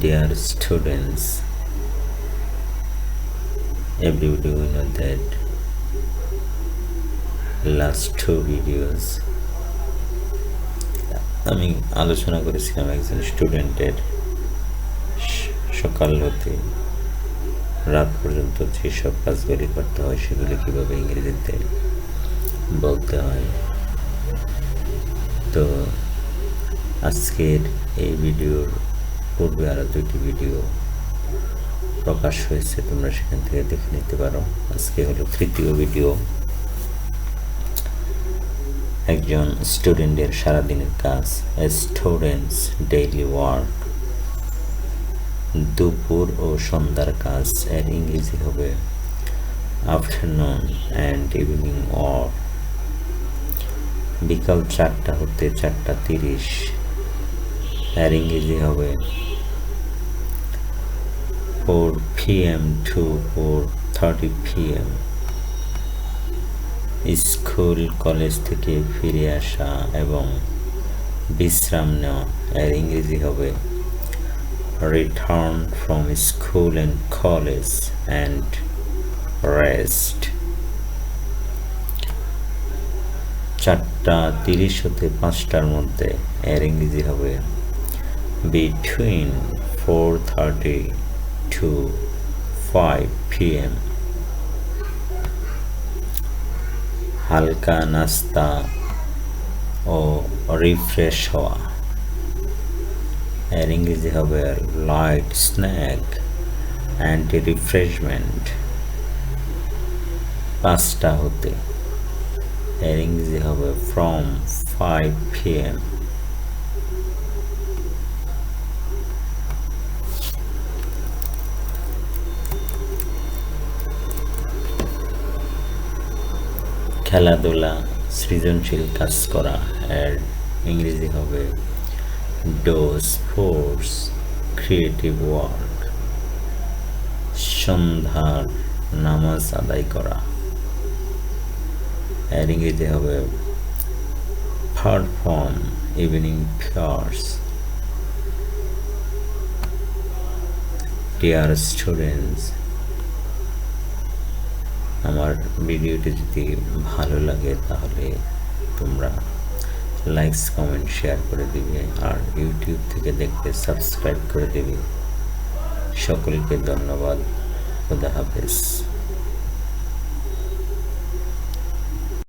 Dear students, every video you know that last two videos. আমি আলোচনা করেছিলাম একজন স্টুডেন্টের সকাল হতে রাত পর্যন্ত যেসব কাজগুলি করতে হয় সেগুলি কীভাবে ইংরেজিতে বলতে হয়। তো আজকের এই ভিডিওর পূর্বে আরও দুইটি ভিডিও প্রকাশ হয়েছে, তোমরা সেখান থেকে দেখে নিতে পারো। আজকে হলো তৃতীয় ভিডিও। একজন স্টুডেন্টের সারাদিনের কাজ স্টুডেন্টস ডেইলি ওয়ার্ক দুপুর ও সন্ধ্যার কাজ, এর ইংরেজি হবে আফটারনুন অ্যান্ড ইভিনিং ওয়ার্ক বিকাল চারটা হতে চারটা তিরিশ। এর ইংরেজি হবে four PM to four thirty PM school, college থেকে ফিরে আসা এবং বিশ্রাম নেওয়া, এর ইংরেজি হবে। Return from school and college and rest চারটা তিরিশ হতে পাঁচটার মধ্যে, এর ইংরেজি হবে। Between four thirty to five PM হালকা নাস্তা ও রিফ্রেশ হওয়া এর ইংরেজি হবে লাইট স্ন্যাক অ্যান্ড রিফ্রেশমেন্ট পাঁচটা হতে এর ইংরেজি হবে ফ্রম ফাইভ পিএম খেলাধুলা, সৃজনশীল কাজ করা এর ইংরেজি হবে ডো স্পোর্টস ক্রিয়েটিভ ওয়ার্ক, সন্ধ্যার নামাজ আদায় করা। এর ইংরেজি হবে perform, evening fears dear students আমার ভিডিওটি যদি ভালো লাগে তাহলে তোমরা লাইকস কমেন্ট শেয়ার করে দিবে আর ইউটিউব থেকে দেখতে সাবস্ক্রাইব করে দেবে। সকলকে ধন্যবাদ। খুদা হাফেজ।